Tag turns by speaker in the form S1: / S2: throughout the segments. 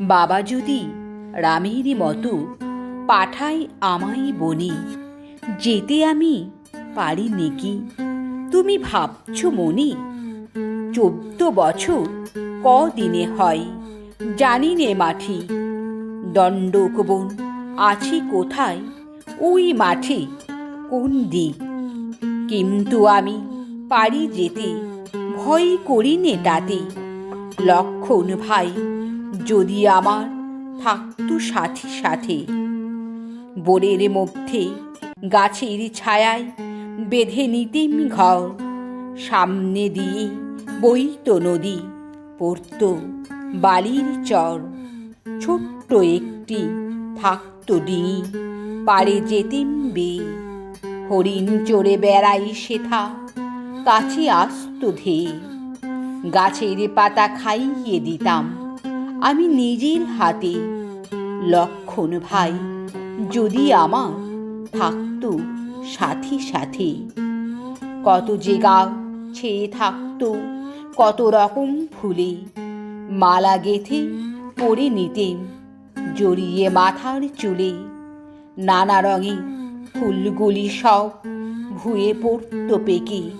S1: বাবা যদি রামেরই মতো পাঠাই আমায় বনে, যেতে আমি পারি নেকি? তুমি ভাবছ মনে? চোদ্দ বছর কদিনে হয়, জানি নে মাঠি। দণ্ডকবন আছি কোথায়? ওই মাঠে, কোন দিক? কিন্তু আমি পারি যেতে, ভয় করি নে তাতে। লক্ষণ ভাই যদি আমার থাকতো সাথে সাথে। বোরের মধ্যে গাছের ছায়ায় বেঁধে নিতেম ঘর। সামনে দিয়ে বইত নদী, পড়ত বালির চর। ছোট্ট একটি থাকতো ডিঙি, পাড়ে যেতেম বে হরিণ চড়ে বেড়াই সেথা, কাছে আসতো ধেয়ে গাছের পাতা খাইয়ে দিতাম। আমি নিজের হাতে লক্ষণ ভাই। যদি আমার থাকতো সাথে সাথে, কত যে গাও ছেয়ে থাকতো, কত রকম ফুলে মালা গেথে পরে নিতেম জড়িয়ে মাথার চুলে নানা রঙে ফুলগুলি সব ভুয়ে পড়তো পেকে।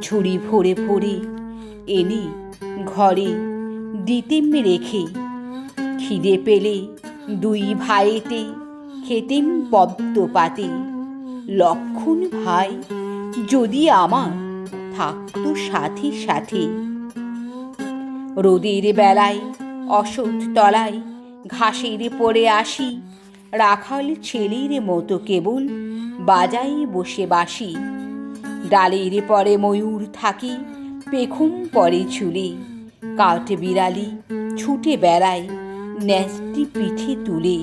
S1: ঝুড়ি ভরে ভরে এনে ঘরে দিতেম রেখে খিদে পেলে দুই ভাইতে খেতেম পদ্ম পাতে লক্ষণ ভাই, যদি আমার থাকতো সাথে সাথে। রোদের বেলায়, অসৎ তলায়, ঘাসের পড়ে আসি, রাখাল ছেলের মতো কেবল বাজাই বসে বাসি। ডালের পরে ময়ূর থাকি, পেখুম পরে চুলে কাঠ বিড়ালি ছুটে বেড়ায় ন্যাস্টি পিঠে তুলে।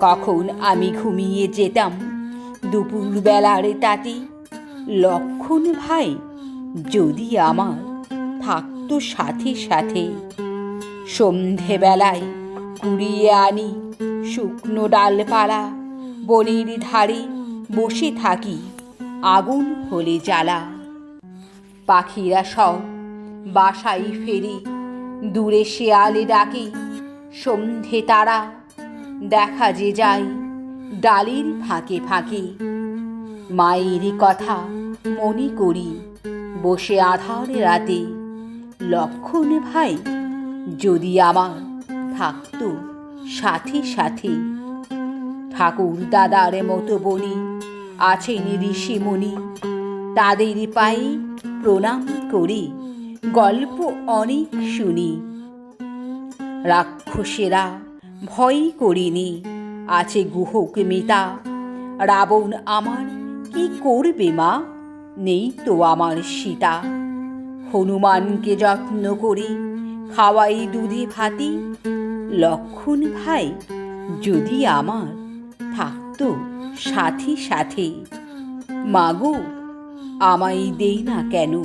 S1: কখন আমি ঘুমিয়ে যেতাম দুপুর বেলার তাতে, লক্ষণ ভাই যদি আমার থাকতো সাথে সাথে। সন্ধেবেলায় কুড়িয়ে আনি শুকনো ডালপালা, বনের ধারে বসে থাকি, আগুন হলে জ্বালা। পাখিরা সব বাসায় ফেরি। দূরে শেয়ালে ডাকে, সন্ধে তারা, দেখা যে যায় ডালির ফাঁকে ফাঁকে। মায়েরই কথা মনে করি, বসে আধার রাতে। লক্ষণ ভাই, যদি আমার থাকতো সাথে সাথে। ঠাকুর দাদার মতো বনি আছেন ঋষিমণি, তাদের পায়ে প্রণাম করি। গল্প অনেক শুনি। রাক্ষসেরা, ভয় করিনি, আছে গুহক মিতা। রাবণ আমার কি করবে মা? নেই তো আমার সীতা। হনুমানকে যত্ন করি খাওয়াই দুধে ভাতি লক্ষণ ভাই, যদি আমার থাকতো সাথে সাথে। মাগো, আমায় দেই না কেন?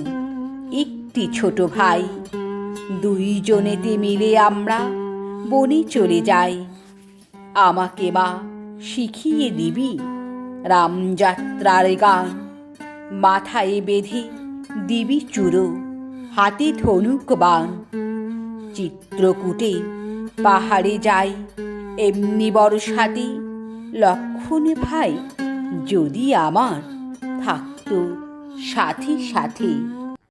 S1: একটি ছোট ভাই। দুইজনেতে মিলে আমরা বনে চলে যাই। আমাকে বা শিখিয়ে দিবি রামযাত্রার গান। মাথায় বেঁধে দিবি চূড়ো হাতে ধনুক বান। চিত্রকূটে পাহাড়ে যাই, এমনি বর্ষাতে। লক্ষণ ভাই, যদি আমার থাকতো সাথে সাথে।